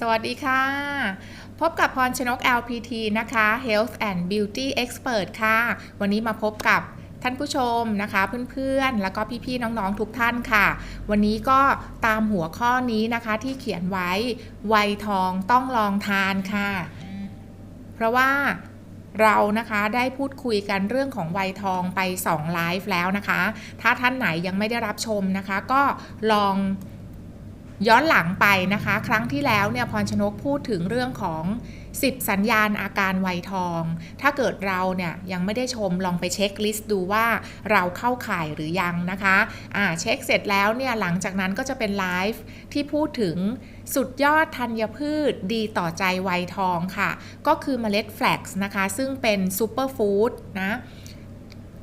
สวัสดีค่ะ พบกับพรชนก LPT นะคะ Health and Beauty Expert ค่ะ วันนี้มาพบกับท่านผู้ชมนะคะ เพื่อนๆ แล้วก็พี่ๆ น้องๆ ทุกท่านค่ะ วันนี้ก็ตามหัวข้อนี้นะคะที่เขียนไว้วัยทองต้องลองทานค่ะ เพราะว่าเรานะคะได้พูดคุยกันเรื่องของวัยทองไป2ไลฟ์แล้วนะคะ ถ้าท่านไหนยังไม่ได้รับชมนะคะ ก็ลอง ย้อนหลังไปนะคะ ครั้งที่แล้วเนี่ยพรชนกพูดถึงเรื่องของ 10 สัญญาณอาการวัยทอง ถ้าเกิดเราเนี่ยยังไม่ได้ชมลองไปเช็คลิสต์ดูว่าเราเข้าข่ายหรือยังนะคะอ่าเช็คเสร็จแล้วเนี่ยหลังจากนั้นก็จะเป็นไลฟ์ที่พูดถึงสุดยอดธัญพืชดีต่อใจวัยทองค่ะ ก็คือเมล็ดแฟลกซ์นะคะ ซึ่งเป็นซูเปอร์ฟู้ดนะ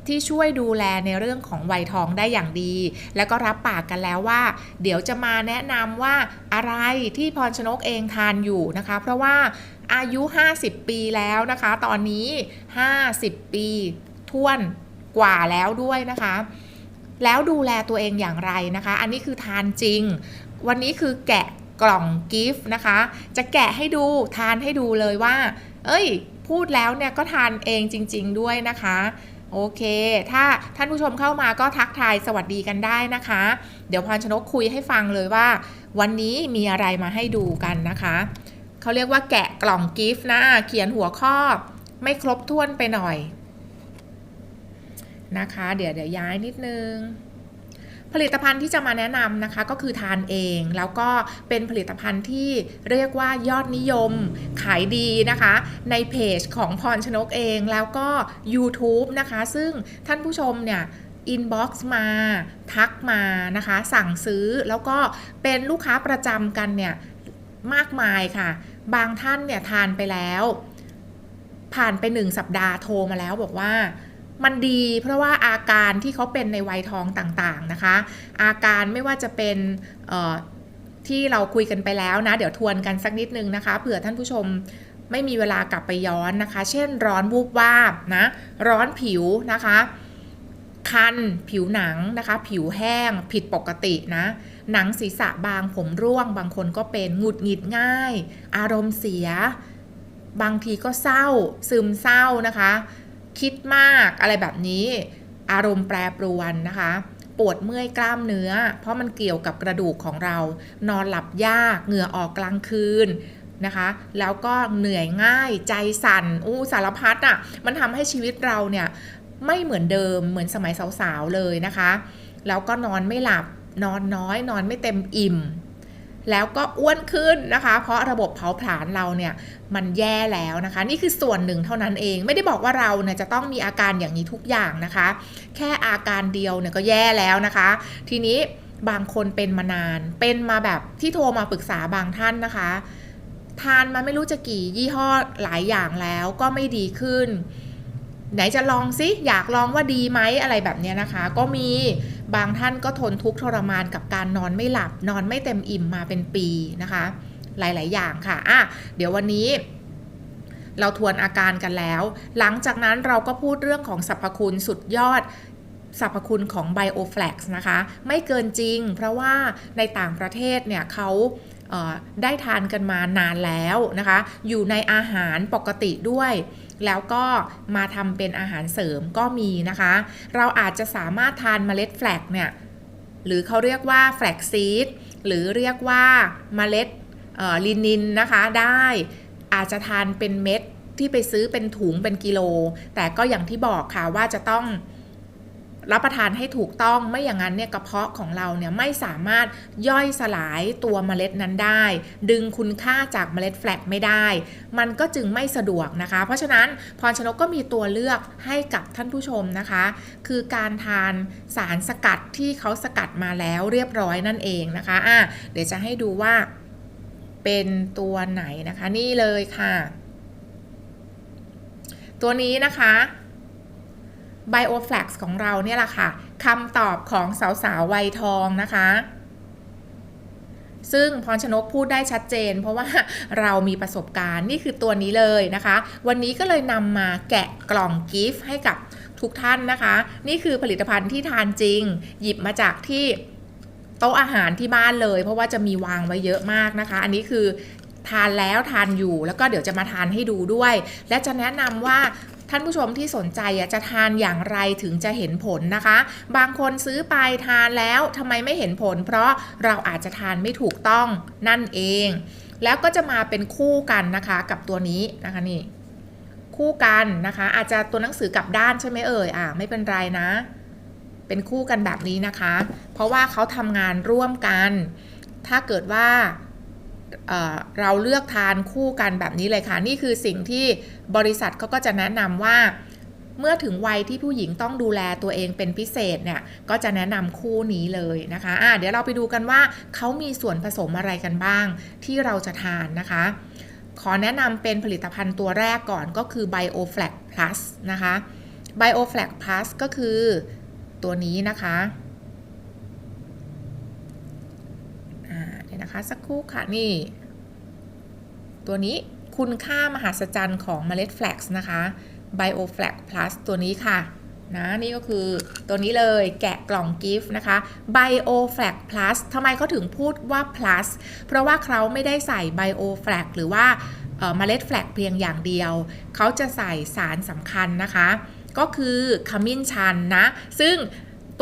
ที่ช่วยดูแลในเรื่องของวัยทองได้อย่างดี แล้วก็รับปากกันแล้วว่า เดี๋ยวจะมาแนะนำว่าอะไรที่พรชนกเองทานอยู่นะคะ เพราะว่าอายุ 50 ปีแล้วนะคะ ตอนนี้ 50 ปีท้วนกว่าแล้วด้วยนะคะ แล้วดูแลตัวเองอย่างไรนะคะ อันนี้คือทานจริง วันนี้คือแกะกล่องกิฟต์นะคะ จะแกะให้ดูทานให้ดูเลยว่า เอ้ย พูดแล้วเนี่ยก็ทานเองจริง ๆ ด้วยนะคะ โอเค ถ้าท่านผู้ชมเข้ามาก็ทักทายสวัสดีกันได้นะคะ เดี๋ยวพรชนกคุยให้ฟังเลยว่า วันนี้มีอะไรมาให้ดูกันนะคะ เขาเรียกว่าแกะกล่องกิฟต์นะ เขียนหัวข้อไม่ครบถ้วนไปหน่อย นะคะ เดี๋ยวเดี๋ยวย้ายนิดนึง ผลิตภัณฑ์ที่จะมาแนะนำนะคะก็คือทานเอง แล้วก็เป็นผลิตภัณฑ์ที่เรียกว่ายอดนิยมขายดีนะคะ ในเพจของพรชนกเองแล้วก็ YouTube นะคะ ซึ่งท่านผู้ชมเนี่ยอินบ็อกซ์มาทักมานะคะ สั่งซื้อแล้วก็เป็นลูกค้าประจำกันเนี่ยมากมายค่ะ บางท่านเนี่ยทานไปแล้ว ผ่านไปหนึ่งสัปดาห์โทรมาแล้วบอกว่า มันดีเพราะว่าอาการที่เขาเป็นในวัยทองต่างๆนะคะ อาการไม่ว่าจะเป็นที่เราคุยกันไปแล้วนะ เดี๋ยวทวนกันสักนิดนึงนะคะเผื่อท่านผู้ชมไม่มีเวลากลับไปย้อนนะคะ เช่นร้อนวูบวาบนะร้อนผิวนะคะ คันผิวหนังนะคะ ผิวแห้งผิดปกตินะ หนังศีรษะบางผมร่วง บางคนก็เป็นหงุดหงิดง่าย อารมณ์เสีย บางทีก็เศร้า ซึมเศร้านะคะ คิดมากอะไรแบบนี้ อารมณ์แปรปรวนนะคะ ปวดเมื่อยกล้ามเนื้อ เพราะมันเกี่ยวกับกระดูกของเรา นอนหลับยากเหงื่อออกกลางคืนนะคะ แล้วก็เหนื่อยง่ายใจสั่นอู้สารพัดอะ่ะมันทำให้ชีวิตเราเนี่ยไม่เหมือนเดิมเหมือนสมัยสาวๆเลยนะคะ แล้วก็นอนไม่หลับนอนน้อย นอนไม่เต็มอิ่ม แล้วก็อ้วนขึ้นนะคะ เพราะระบบเผาผลาญเราเนี่ยมันแย่แล้วนะคะ นี่คือส่วนหนึ่งเท่านั้นเอง ไม่ได้บอกว่าเราเนี่ยจะต้องมีอาการอย่างนี้ทุกอย่างนะคะ แค่อาการเดียวเนี่ยก็แย่แล้วนะคะ ทีนี้บางคนเป็นมานาน เป็นมาแบบที่โทรมาปรึกษาบางท่านนะคะ ทานมาไม่รู้จะกี่ยี่ห้อหลายอย่างแล้วก็ไม่ดีขึ้น ไหนจะลองซิอยากลองว่าดีไหมอะไรแบบเนี้ยนะคะ ก็มี บางท่านก็ทนทุกข์ทรมานกับการนอนไม่หลับ นอนไม่เต็มอิ่มมาเป็นปีนะคะ หลาย ๆ อย่างค่ะอะ เดี๋ยววันนี้เราทวนอาการกันแล้ว หลังจากนั้นเราก็พูดเรื่องของสรรพคุณสุดยอดสรรพคุณของ BioFlex นะคะ ไม่เกินจริง เพราะว่าในต่างประเทศเนี่ยเขา ได้ทานกันมานานแล้วนะคะ อยู่ในอาหารปกติด้วย แล้วก็มาทำเป็นอาหารเสริมก็มีนะคะ เราอาจจะสามารถทานเมล็ดแฟลกเนี่ย หรือเขาเรียกว่าแฟลกซีด หรือเรียกว่าเมล็ดลินินนะคะ ได้อาจจะทานเป็นเม็ดที่ไปซื้อเป็นถุงเป็นกิโล แต่ก็อย่างที่บอกค่ะว่าจะต้อง รับประทานให้ถูกต้องไม่อย่างนั้นเนี่ยกระเพาะของเราเนี่ยไม่สามารถย่อยสลายตัวเมล็ดนั้นได้ ดึงคุณค่าจากเมล็ดแฟลกไม่ได้ มันก็จึงไม่สะดวกนะคะ เพราะฉะนั้นพรชนกก็มีตัวเลือกให้กับท่านผู้ชมนะคะ คือการทานสารสกัดที่เขาสกัดมาแล้วเรียบร้อยนั่นเองนะคะอะเดี๋ยวจะให้ดูว่าเป็นตัวไหนนะคะนี่เลยค่ะ ตัวนี้นะคะ BioFlex ของเราเนี่ยแหละค่ะคำตอบของสาวๆวัยทองนะคะซึ่งพรชนกพูดได้ชัดเจน เพราะว่าเรามีประสบการณ์นี่คือตัวนี้เลยนะคะ วันนี้ก็เลยนำมาแกะกล่องกิฟต์ให้กับทุกท่านนะคะ นี่คือผลิตภัณฑ์ที่ทานจริง หยิบมาจากที่โต๊ะอาหารที่บ้านเลย เพราะว่าจะมีวางไว้เยอะมากนะคะ อันนี้คือทานแล้วทานอยู่แล้วก็เดี๋ยวจะมาทานให้ดูด้วย และจะแนะนำว่า ท่านผู้ชมที่สนใจจะทานอย่างไรถึงจะเห็นผลนะคะ บางคนซื้อไปทานแล้วทำไมไม่เห็นผล เพราะเราอาจจะทานไม่ถูกต้องนั่นเอง แล้วก็จะมาเป็นคู่กันนะคะกับตัวนี้นะคะนี่คู่กันนะคะ อาจจะตัวหนังสือกลับด้านใช่ไหมเอ่ยอ่าไม่เป็นไรนะ เป็นคู่กันแบบนี้นะคะ เพราะว่าเขาทำงานร่วมกัน ถ้าเกิดว่า เเราเลือกทานคู่กันแบบนี้เลยค่ะ นี่คือสิ่งที่บริษัทเขาก็จะแนะนำว่า เมื่อถึงวัยที่ผู้หญิงต้องดูแลตัวเองเป็นพิเศษเนี่ย ก็จะแนะนำคู่นี้เลยนะคะะเดี๋ยวเราไปดูกันว่าเขามีส่วนผสมอะไรกันบ้าง ที่เราจะทานนะคะ ขอแนะนำเป็นผลิตภัณฑ์ตัวแรกก่อนก็คือ BioFlag Plus นะคะ BioFlag Plus ก็คือตัวนี้นะคะเดี๋ยว นะคะ สักครู่ค่ะนี่ ตัวนี้คุณค่ามหัศจรรย์ของเมล็ดแฟลกซ์นะคะ BioFlag Plus ตัวนี้ค่ะนะนี่ก็คือตัวนี้เลยแกะกล่องกิฟต์นะคะ BioFlag Plus ทำไมเขาถึงพูดว่า plus เพราะว่าเขาไม่ได้ใส่ BioFlag หรือว่าเมล็ดแฟลกเพียงอย่างเดียว เขาจะใส่สารสำคัญนะคะ ก็คือขมิ้นชันนะ ซึ่ง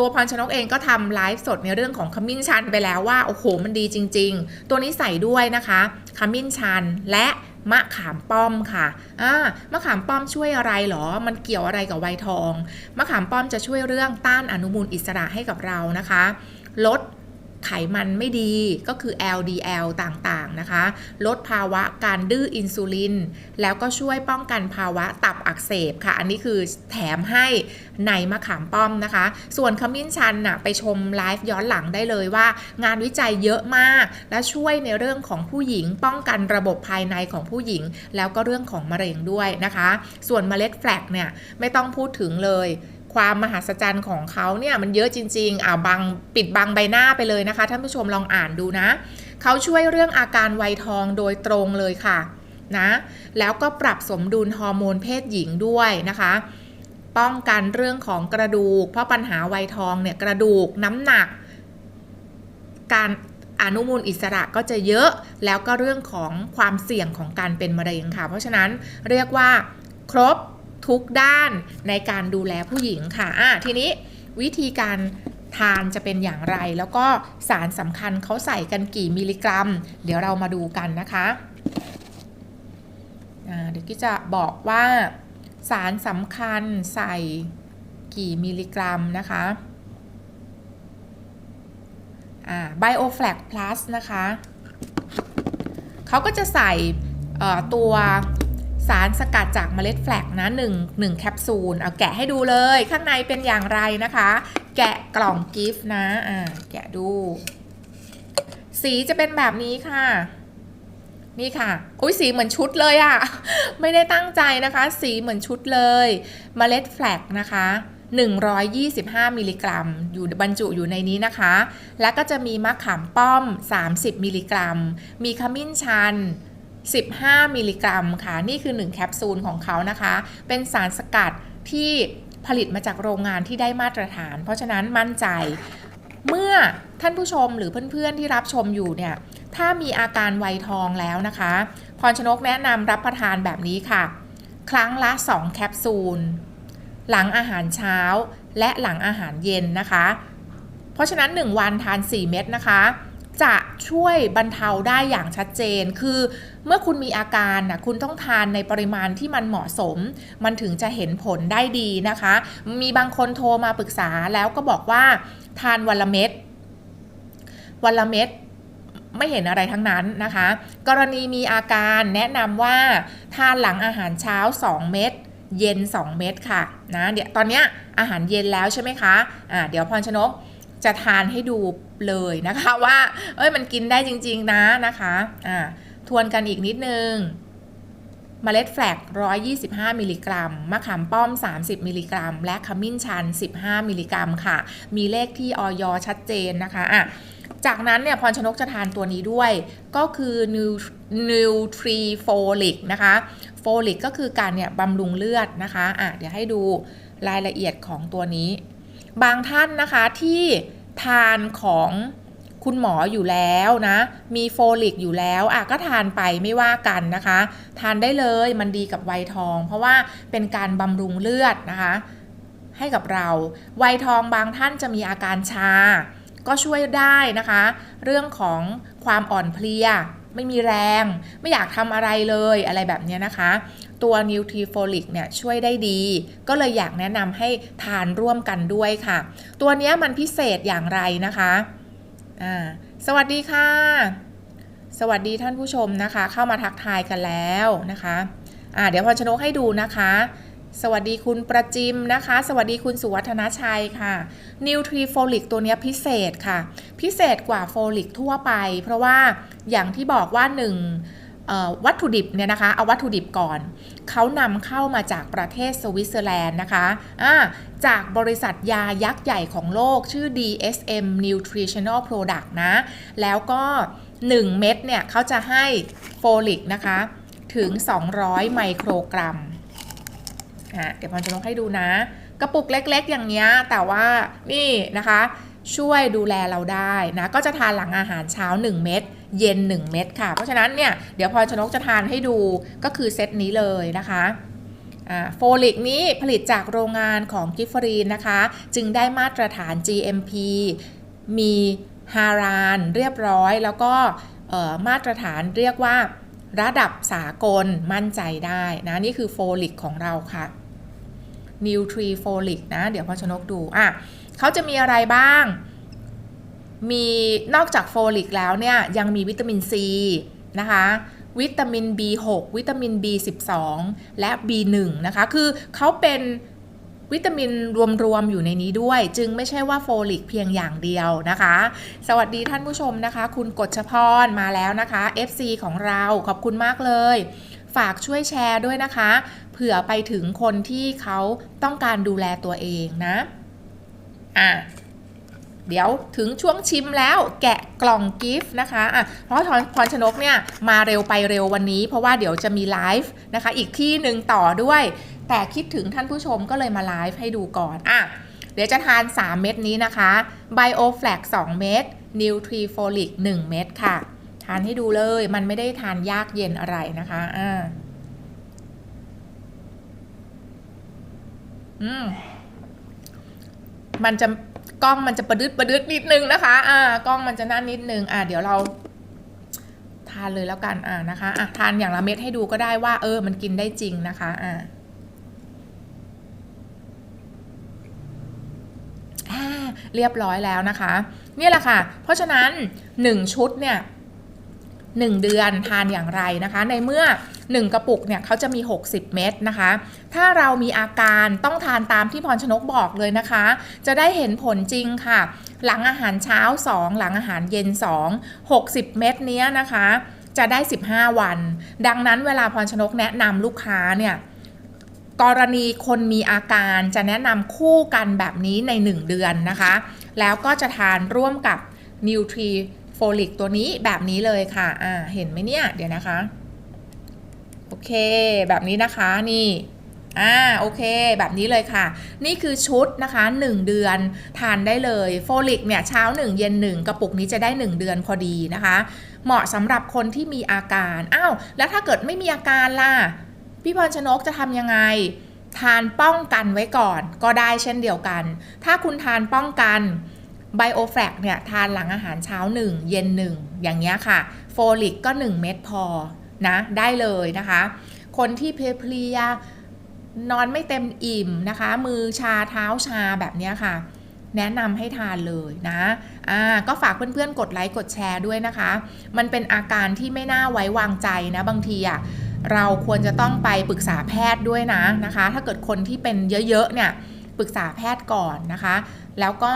ตัวพรชนกเองก็ทำไลฟ์สดในเรื่องของขมิ้นชันไปแล้วว่า โอ้โห มันดีจริง ๆ ตัวนี้ใส่ด้วยนะคะ ขมิ้นชันและมะขามป้อมค่ะอ่ามะขามป้อมช่วยอะไรหรอ มันเกี่ยวอะไรกับไวทอง มะขามป้อมจะช่วยเรื่องต้านอนุมูลอิสระให้กับเรานะคะ ลด ไขมันไม่ดีก็คือ LDL ต่างๆนะคะ ลดภาวะการดื้ออินซูลิน แล้วก็ช่วยป้องกันภาวะตับอักเสบค่ะ อันนี้คือแถมให้ในมะขามป้อมนะคะ ส่วนขมิ้นชันน่ะไปชมไลฟ์ย้อนหลังได้เลยว่า งานวิจัยเยอะมาก และช่วยในเรื่องของผู้หญิง ป้องกันระบบภายในของผู้หญิง แล้วก็เรื่องของมะเร็งด้วยนะคะ ส่วนเมล็ดแฟลกเนี่ยไม่ต้องพูดถึงเลย ความมหัศจรรย์ของเขาเนี่ยมันเยอะจริง ๆ อ่าบังปิดบังใบหน้าไปเลยนะคะ ท่านผู้ชมลองอ่านดูนะ เขาช่วยเรื่องอาการไวยทองโดยตรงเลยค่ะนะแล้วก็ปรับสมดุลฮอร์โมนเพศหญิงด้วยนะคะ ป้องกันเรื่องของกระดูก เพราะปัญหาไวยทองเนี่ยกระดูกน้ำหนัก การอนุมูลอิสระก็จะเยอะแล้วก็เรื่องของความเสี่ยงของการเป็นมะเร็งค่ะ เพราะฉะนั้นเรียกว่าครบ ทุกด้านในการดูแลผู้หญิงค่ะอะทีนี้วิธีการทานจะเป็นอย่างไร แล้วก็สารสำคัญเขาใส่กันกี่มิลลิกรัม เดี๋ยวเรามาดูกันนะคะเดี๋ยวกี้จะบอกว่าสารสำคัญใส่กี่มิลลิกรัมนะคะไบโอแฟลกพลัสนะคะ เขาก็จะใส่ตัว สารสกัดจากเมล็ดแฟลกนะ1 1แคปซูลเอาแกะให้ดูเลยข้างในเป็นอย่างไรนะคะ แกะกล่องกิฟต์นะอ่าแกะดู สีจะเป็นแบบนี้ค่ะ นี่ค่ะ อุ้ยสีเหมือนชุดเลยอะ่ะ ไม่ได้ตั้งใจนะคะ สีเหมือนชุดเลยเมล็ดแฟลกนะคะ125 มิลลิกรัม อยู่บรรจุอยู่ในนี้นะคะ แล้วก็จะมีมะขามป้อม 30 มิลลิกรัม มีขมิ้นชัน 15 มิลลิกรัมค่ะ นี่คือ 1 แคปซูลของเขานะคะ เป็นสารสกัดที่ผลิตมาจากโรงงานที่ได้มาตรฐาน เพราะฉะนั้นมั่นใจ เมื่อท่านผู้ชมหรือเพื่อนๆที่รับชมอยู่เนี่ย ถ้ามีอาการไวทองแล้วนะคะ พรชนกแนะนำรับประทานแบบนี้ค่ะ ครั้งละ 2 แคปซูล หลังอาหารเช้าและหลังอาหารเย็นนะคะ เพราะฉะนั้น 1 วันทาน 4 เม็ดนะคะ จะช่วยบรรเทาได้อย่างชัดเจน คือเมื่อคุณมีอาการนะคุณต้องทานในปริมาณที่มันเหมาะสม มันถึงจะเห็นผลได้ดีนะคะ มีบางคนโทรมาปรึกษาแล้วก็บอกว่า ทานวันละเม็ดวันละเม็ดไม่เห็นอะไรทั้งนั้นนะคะ กรณีมีอาการแนะนำว่า ทานหลังอาหารเช้า 2 เม็ดเย็น 2 เม็ดค่ะนะเดี๋ยวตอนนี้อาหารเย็นแล้วใช่ไหมคะอ่าเดี๋ยวพรชนก จะทานให้ดูเลยนะคะว่า เอ้ยมันกินได้จริง ๆ นะนะคะอ่าทวนกันอีกนิดนึงมเมล็ดแฟลก 125 มิลลิกรัม มะขามป้อม 30 มิลลิกรัม และขมิ้นชัน 15 มิลลิกรัมค่ะ มีเลขที่ออยชัดเจนนะคะอะจากนั้นเนี่ยพรชนกจะทานตัวนี้ด้วย ก็คือ Nutrifolic นะคะ โฟลิกก็คือการเนี่ยบำรุงเลือดนะคะอะเดี๋ยวให้ดูรายละเอียดของตัวนี้ บางท่านนะคะที่ทานของคุณหมออยู่แล้วนะ มีโฟลิกอยู่แล้วอะก็ทานไปไม่ว่ากันนะคะ ทานได้เลยมันดีกับวัยทอง เพราะว่าเป็นการบำรุงเลือดนะคะ ให้กับเราวัยทองบางท่านจะมีอาการชา ก็ช่วยได้นะคะ เรื่องของความอ่อนเพลีย ไม่มีแรง ไม่อยากทำอะไรเลยอะไรแบบนี้นะคะ ตัวนิวทรีโฟลิกเนี่ยช่วยได้ดี ก็เลยอยากแนะนำให้ทานร่วมกันด้วยค่ะ ตัวนี้มันพิเศษอย่างไรนะคะอ่าสวัสดีค่ะ สวัสดีท่านผู้ชมนะคะ เข้ามาทักทายกันแล้วนะคะอ่าเดี๋ยวพรชนกให้ดูนะคะสวัสดีคุณประจิมนะคะ สวัสดีคุณสุวัฒนชัยค่ะนิวทรีโฟลิกตัวนี้พิเศษค่ะ พิเศษกว่าโฟลิกทั่วไป เพราะว่าอย่างที่บอกว่าหนึ่ง วัตถุดิบเนี่ยนะคะ เอาวัตถุดิบก่อน เขานำเข้ามาจากประเทศสวิตเซอร์แลนด์นะคะะจากบริษัทยายักษ์ใหญ่ของโลกชื่อ DSM Nutritional Product นะ แล้วก็ 1 เม็ดเนี่ยเขาจะให้โฟลิกนะคะ ถึง 200 ไมโครกรัมเดี๋ยวพรจะลงให้ดูนะ กระปุกเล็กๆอย่างเงี้ย แต่ว่านี่นะคะ ช่วยดูแลเราได้นะ ก็จะทานหลังอาหารเช้า 1 เม็ด เย็น 1 เม็ดค่ะ เพราะฉะนั้นเนี่ยเดี๋ยวพรชนกจะทานให้ดูก็คือเซตนี้เลยนะคะโฟลิกนี้ผลิตจากโรงงานของกิฟฟรีนนะคะ จึงได้มาตรฐาน GMP มีฮารานเรียบร้อย แล้วก็มาตรฐานเรียกว่าระดับสากลมั่นใจได้นะนี่คือโฟลิกของเราค่ะนิวทรีโฟลิกนะ เดี๋ยวพอชนกดูอะเขาจะมีอะไรบ้าง มีนอกจากโฟลิกแล้วเนี่ยยังมีวิตามินซีนะคะวิตามิน B6 วิตามิน B12 และ B1 นะคะคือเขาเป็นวิตามินรวมๆอยู่ในนี้ด้วย จึงไม่ใช่ว่าโฟลิกเพียงอย่างเดียวนะคะ สวัสดีท่านผู้ชมนะคะ คุณกฎชพรมาแล้วนะคะ FC ของเราขอบคุณมากเลย ฝากช่วยแชร์ด้วยนะคะ เผื่อไปถึงคนที่เขาต้องการดูแลตัวเองนะ อะ เดี๋ยวถึงช่วงชิมแล้วแกะกล่องกิฟต์นะคะอะเพราะพรชนกเนี่ยมาเร็วไปเร็ววันนี้ เพราะว่าเดี๋ยวจะมีไลฟ์นะคะ อีกที่หนึ่งต่อด้วย แต่คิดถึงท่านผู้ชมก็เลยมาไลฟ์ให้ดูก่อนอะเดี๋ยวจะทาน 3 เม็ดนี้นะคะ BioFlax 2 เม็ด Nutrifolic 1 เม็ดค่ะ ทานให้ดูเลย มันไม่ได้ทานยากเย็นอะไรนะคะอ่าอืม มันจะ กล้องมันจะประดึดประดึดนิดนึงนะคะ อ่ากล้องมันจะนั่นนิดนึง อ่าเดี๋ยวเรา ทานเลยแล้วกัน อ่านะคะ อะทานอย่างละเม็ดให้ดูก็ได้ว่า เออ มันกินได้จริงนะคะ อ่าเรียบร้อยแล้วนะคะนี่แหละค่ะ เพราะฉะนั้น 1 ชุดเนี่ย1เดือนทานอย่างไรนะคะ ในเมื่อ 1 กระปุกเนี่ยเขาจะมี 60 เม็ดนะคะ ถ้าเรามีอาการต้องทานตามที่พรชนกบอกเลยนะคะ จะได้เห็นผลจริงค่ะ หลังอาหารเช้า 2 หลังอาหารเย็น 2 60 เม็ดเนี้ยนะคะ จะได้ 15 วัน ดังนั้นเวลาพรชนกแนะนำลูกค้าเนี่ยกรณีคนมีอาการจะแนะนำคู่กันแบบนี้ใน 1 เดือนนะคะ แล้วก็จะทานร่วมกับ n u t r i โฟลิกตัวนี้แบบนี้เลยค่ะ อ่า เห็นไหมเนี่ย เดี๋ยวนะคะ โอเค แบบนี้นะคะนี่อ่าโอเค แบบนี้เลยค่ะ นี่คือชุดนะคะ 1 เดือนทานได้เลยโฟลิกเนี่ยเช้า 1 เย็น 1 กระปุกนี้จะได้ 1 เดือนพอดีนะคะ เหมาะสำหรับคนที่มีอาการอ้าวแล้วถ้าเกิดไม่มีอาการล่ะ พี่พรชนกจะทำยังไง ทานป้องกันไว้ก่อนก็ได้เช่นเดียวกัน ถ้าคุณทานป้องกันไบโอแฟกเนี่ยทานหลังอาหารเช้า 1 เย็น 1 อย่างเงี้ยค่ะ โฟลิกก็ 1 เม็ดพอ นะได้เลยนะคะ คนที่เพลียนอนไม่เต็มอิ่มนะคะ มือชาเท้าชาแบบนี้ค่ะ แนะนำให้ทานเลยนะอ่าก็ฝากเพื่อนๆ กดไลค์กดแชร์ด้วยนะคะ มันเป็นอาการที่ไม่น่าไว้วางใจนะบางทีอะเราควรจะต้องไปปรึกษาแพทย์ด้วยนะนะคะ ถ้าเกิดคนที่เป็นเยอะๆเนี่ยปรึกษาแพทย์ก่อนนะคะ แล้วก็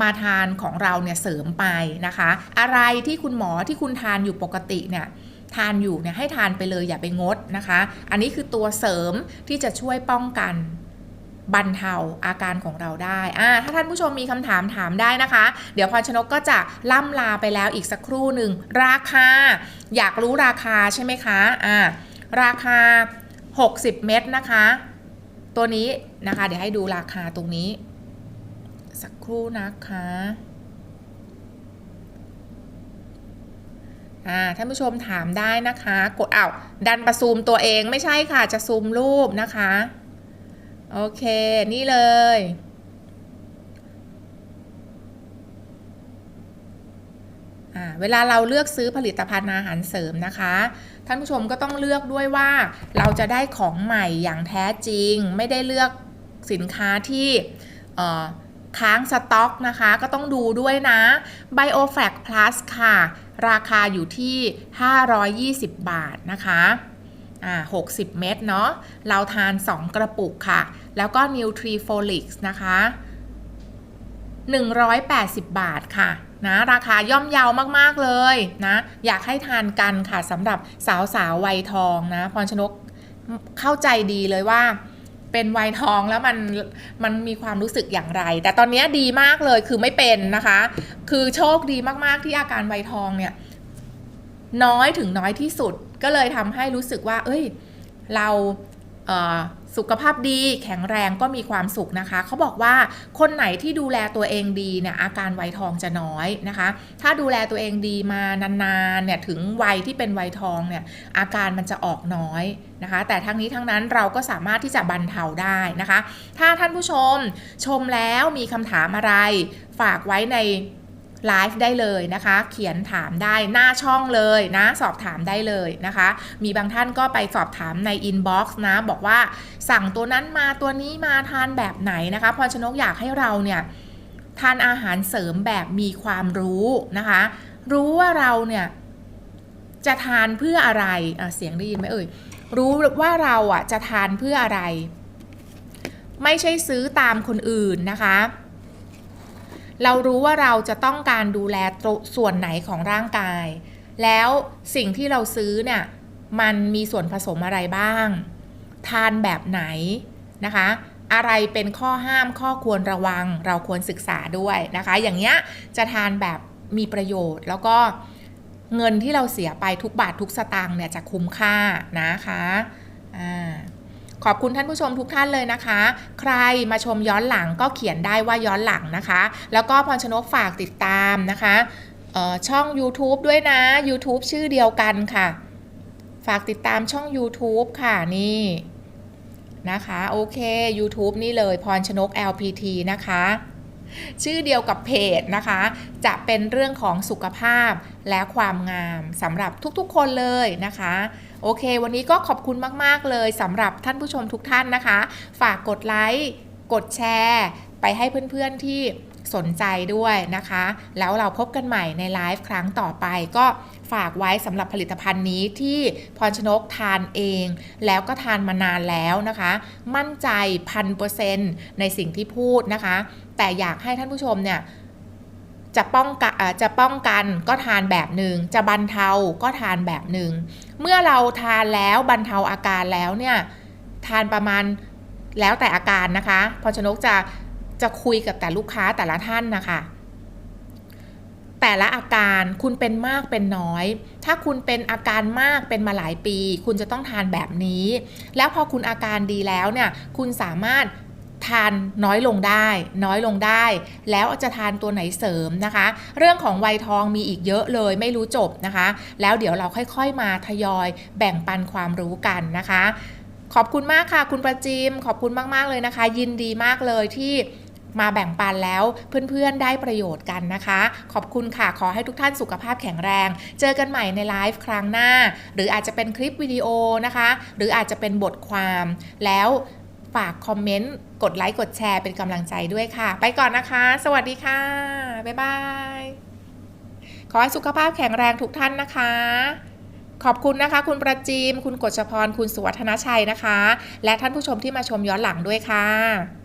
มาทานของเราเนี่ยเสริมไปนะคะ อะไรที่คุณหมอที่คุณทานอยู่ปกติเนี่ยทานอยู่เนี่ยให้ทานไปเลยอย่าไปงดนะคะ อันนี้คือตัวเสริมที่จะช่วยป้องกันบรรเทาอาการของเราได้อ่าถ้าท่านผู้ชมมีคำถามถามได้นะคะ เดี๋ยวพรชนกก็จะล่ำลาไปแล้วอีกสักครู่หนึ่ง ราคา อยากรู้ราคาใช่ไหมคะอ่าราคา 60 เม็ดนะคะ ตัวนี้นะคะ เดี๋ยวให้ดูราคาตรงนี้ สักครู่นะคะอ่าท่านผู้ชมถามได้นะคะ กดอ้าวดันประซูมตัวเองไม่ใช่ค่ะจะซูมรูปนะคะ โอเค นี่เลย เวลาเราเลือกซื้อผลิตภัณฑ์อาหารเสริมนะคะ ท่านผู้ชมก็ต้องเลือกด้วยว่าเราจะได้ของใหม่อย่างแท้จริง ไม่ได้เลือกสินค้าที่ ค้างสต็อกนะคะ ก็ต้องดูด้วยนะ BioFac Plus ค่ะ ราคาอยู่ที่ 520 บาทนะคะ60 เม็ดเนาะ เราทาน 2 กระปุกค่ะ แล้วก็ Nutrifolic นะคะ 180 บาทค่ะนะราคาย่อมเยาวมาก ๆ เลยนะ อยากให้ทานกันค่ะสำหรับสาวสาวๆวัยทองนะ พรชนกเข้าใจดีเลยว่า เป็นวัยทองแล้วมันมันมีความรู้สึกอย่างไร แต่ตอนนี้ดีมากเลยคือไม่เป็นนะคะ คือโชคดีมากๆที่อาการวัยทองเนี่ย น้อยถึงน้อยที่สุดก็เลยทำให้รู้สึกว่า เอ้ย เราเอ่อ สุขภาพดีแข็งแรงก็มีความสุขนะคะ เขาบอกว่าคนไหนที่ดูแลตัวเองดีเนี่ยอาการวัยทองจะน้อยนะคะ ถ้าดูแลตัวเองดีมานานๆเนี่ยถึงวัยที่เป็นวัยทองเนี่ยอาการมันจะออกน้อยนะคะ แต่ทั้งนี้ทั้งนั้นเราก็สามารถที่จะบรรเทาได้นะคะ ถ้าท่านผู้ชมชมแล้วมีคำถามอะไร ฝากไว้ใน ไลฟ์ได้เลยนะคะ เขียนถามได้หน้าช่องเลยนะ สอบถามได้เลยนะคะ มีบางท่านก็ไปสอบถามในอินบ็อกซ์นะ บอกว่าสั่งตัวนั้นมาตัวนี้มาทานแบบไหนนะคะพรชนกอยากให้เราเนี่ยทานอาหารเสริมแบบมีความรู้นะคะ รู้ว่าเราเนี่ยจะทานเพื่ออะไรอะเสียงได้ยินไหมเอ่ย รู้ว่าเราอะจะทานเพื่ออะไร ไม่ใช่ซื้อตามคนอื่นนะคะ เรารู้ว่าเราจะต้องการดูแลส่วนไหนของร่างกาย แล้วสิ่งที่เราซื้อเนี่ยมันมีส่วนผสมอะไรบ้าง ทานแบบไหนนะคะ อะไรเป็นข้อห้ามข้อควรระวัง เราควรศึกษาด้วยนะคะ อย่างเงี้ยจะทานแบบมีประโยชน์ แล้วก็เงินที่เราเสียไปทุกบาททุกสตางค์เนี่ยจะคุ้มค่านะคะอ่า ขอบคุณท่านผู้ชมทุกท่านเลยนะคะ ใครมาชมย้อนหลังก็เขียนได้ว่าย้อนหลังนะคะ แล้วก็พรชนกฝากติดตามนะคะช่อง YouTube ด้วยนะ YouTube ชื่อเดียวกันค่ะ ฝากติดตามช่อง YouTube ค่ะนี่นะคะ โอเค YouTube นี่เลยพรชนก LPT นะคะ ชื่อเดียวกับเพจนะคะ จะเป็นเรื่องของสุขภาพและความงามสำหรับทุกๆคนเลยนะคะ โอเค วันนี้ก็ขอบคุณมากๆเลยสำหรับท่านผู้ชมทุกท่านนะคะ ฝากกดไลค์กดแชร์ ไปให้เพื่อนๆที่สนใจด้วยนะคะ แล้วเราพบกันใหม่ในไลฟ์ครั้งต่อไปก็ฝากไว้สำหรับผลิตภัณฑ์นี้ที่พรชนกทานเอง แล้วก็ทานมานานแล้วนะคะ มั่นใจพันเปอร์เซ็นต์ในสิ่งที่พูดนะคะ แต่อยากให้ท่านผู้ชมเนี่ยจะป้องกันจะป้องกันก็ทานแบบหนึ่งจะบรรเทาก็ทานแบบหนึ่งเมื่อเราทานแล้วบรรเทาอาการแล้วเนี่ยทานประมาณแล้วแต่อาการนะคะพอชนกจะจะคุยกับแต่ลูกค้าแต่ละท่านนะคะ แต่ละอาการคุณเป็นมากเป็นน้อย ถ้าคุณเป็นอาการมากเป็นมาหลายปี คุณจะต้องทานแบบนี้ แล้วพอคุณอาการดีแล้วเนี่ยคุณสามารถ ทานน้อยลงได้ น้อยลงได้ แล้วจะทานตัวไหนเสริมนะคะ เรื่องของวัยทองมีอีกเยอะเลยไม่รู้จบนะคะ แล้วเดี๋ยวเราค่อยๆมาทยอยแบ่งปันความรู้กันนะคะ ขอบคุณมากค่ะ คุณประจิม ขอบคุณมากๆเลยนะคะ ยินดีมากเลยที่มาแบ่งปันแล้วเพื่อนๆได้ประโยชน์กันนะคะ ขอบคุณค่ะ ขอให้ทุกท่านสุขภาพแข็งแรง เจอกันใหม่ในไลฟ์ครั้งหน้า หรืออาจจะเป็นคลิปวิดีโอนะคะ หรืออาจจะเป็นบทความแล้ว ฝากคอมเมนต์ กดไลค์กดแชร์เป็นกำลังใจด้วยค่ะ ไปก่อนนะคะ สวัสดีค่ะ บ๊ายบาย ขอให้สุขภาพแข็งแรงทุกท่านนะคะ ขอบคุณนะคะ คุณประจิมคุณกฤษพร คุณสุวัฒนชัยนะคะ และท่านผู้ชมที่มาชมย้อนหลังด้วยค่ะ